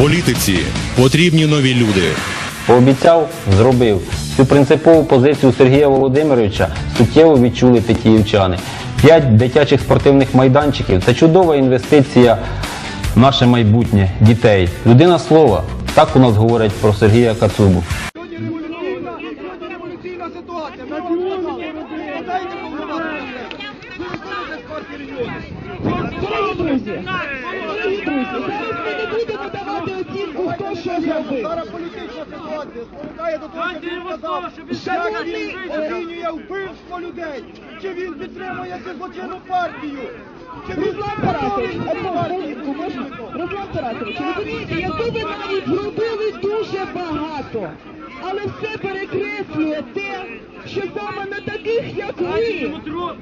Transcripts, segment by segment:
політиці потрібні нові люди. Пообіцяв, зробив. Цю принципову позицію Сергія Володимировича суттєво відчули петіївчани. П'ять дитячих спортивних майданчиків це чудова інвестиція в наше майбутнє дітей. Людина слова. Так у нас говорять про Сергія Кацубу. Сьогодні революційна, сьогодні революційна ситуація. Ми обговорювали. Подайте повноваження. Ви виходите з партії регіонів. Дорогі друзі, дорогі друзі, зараз ми не будемо давати оцінку, хто що зробив. Зараз політична ситуація спонукає до того, щоб він сказав, як він оцінює вбивство людей, чи він підтримує цю злочинну партію, чи він Руслан Таратович, одну хвилинку, можна? Руслан Таратович, розумієте, якби ви навіть зробили дуже багато, але все перекреслює те, що саме на таких, як ви,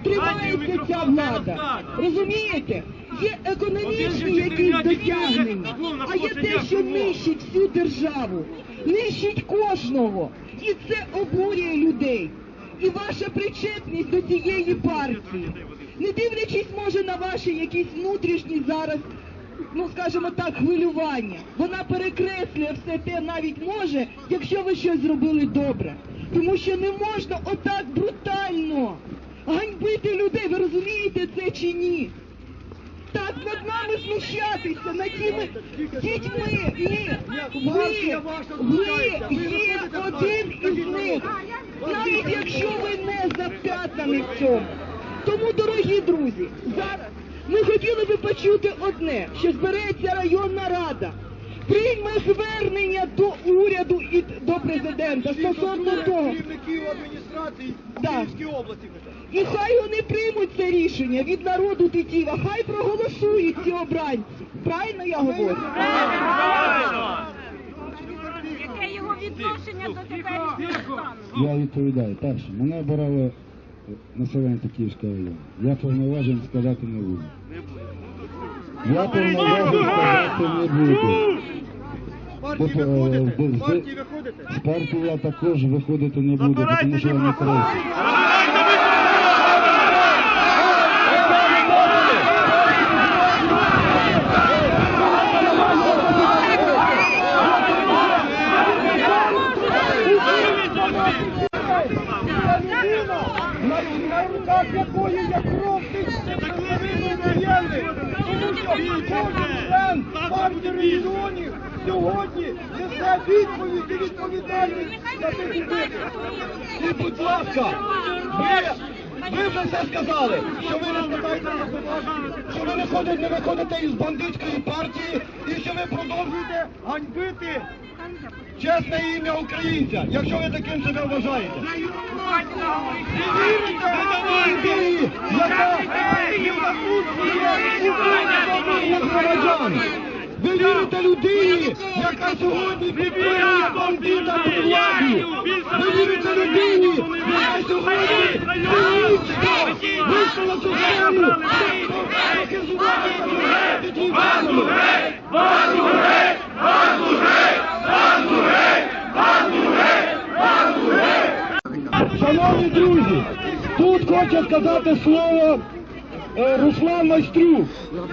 тримається ця влада. Розумієте? Є економічні якісь досягнення, а є те, що нищить всю державу, нищить кожного. І це обурює людей. І ваша причетність до цієї партії, не дивлячись, може, на ваші якісь внутрішні зараз, ну скажімо так, хвилювання, вона перекреслює все те навіть може, якщо ви щось зробили добре. Тому що не можна отак брутально ганьбити людей. Ви розумієте це чи ні? Так над нами знущатися, над тими дітьми. Ні, ви, ви є один із них, навіть якщо ви не зап'ятані в цьому. Тому, дорогі друзі, зараз ми хотіли би почути одне, що збереться районна рада. Прийме звернення до уряду і до президента стосовно того, керівників адміністрації. Області. і хай вони приймуть це рішення від народу Тетіва, хай проголосують ці обранці. Правильно я говорю? Яке його відношення до теперішнього стану? Я відповідаю. Перше, мене обирало населення Тетіївського району. Я повноважен сказати не буду. Я повноважен сказати не буду. З- партії? Я також виходити не буду, тому що я не красив. людина, на, на руках якої є кров тисячі невинних воєнних. Тому що кожен член партії регіонів сьогодні несе відповідь і відповідальність за цих убитих. І, будь ласка, ви, ви вже все сказали, що ви не складаєте що ви не ходите, не виходите із бандитської партії і що ви продовжуєте ганьбити чесне ім'я українця, якщо ви таким себе вважаєте. Ви вірите людині, яка українських громадян. Ви вірите людині, яка сьогодні підтримує бандита при владі. Ви вірите людині, яка сьогодні цинічно вийшла на цю сцену, щоб показувати такі вами. Шановні друзі, тут хоче сказати слово е, Руслан Майстрюк,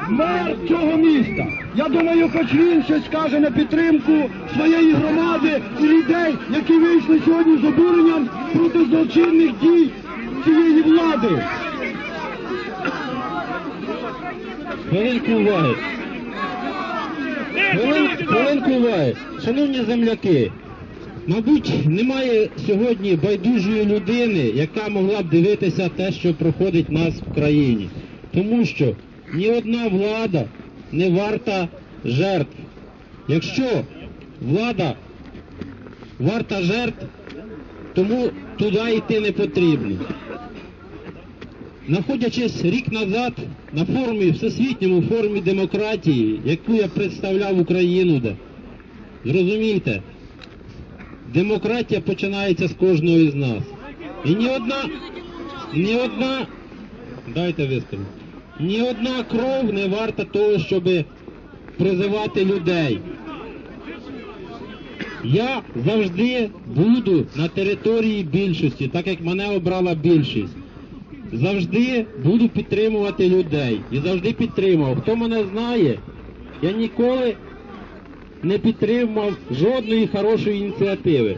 мер цього міста. Я думаю, хоч він щось скаже на підтримку своєї громади і людей, які вийшли сьогодні з обуренням проти злочинних дій цієї влади. Хвилинку уваги. Хвилинку уваги. Шановні земляки, мабуть, немає сьогодні байдужої людини, яка могла б дивитися те, що проходить в нас в країні. Тому що ні одна влада не варта жертв. Якщо влада варта жертв, тому туди йти не потрібно. Знаходячись рік назад на форумі, всесвітньому форумі демократії, яку я представляв Україну, де, зрозумійте, демократія починається з кожного із нас. І ні одна, ні одна, дайте вискажу, ні одна кров не варта того, щоб призивати людей. Я завжди буду на території більшості, так як мене обрала більшість завжди буду підтримувати людей і завжди підтримував. Хто мене знає, я ніколи не підтримав жодної хорошої ініціативи.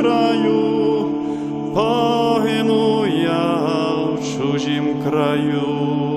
краю, погину я в чужім краю.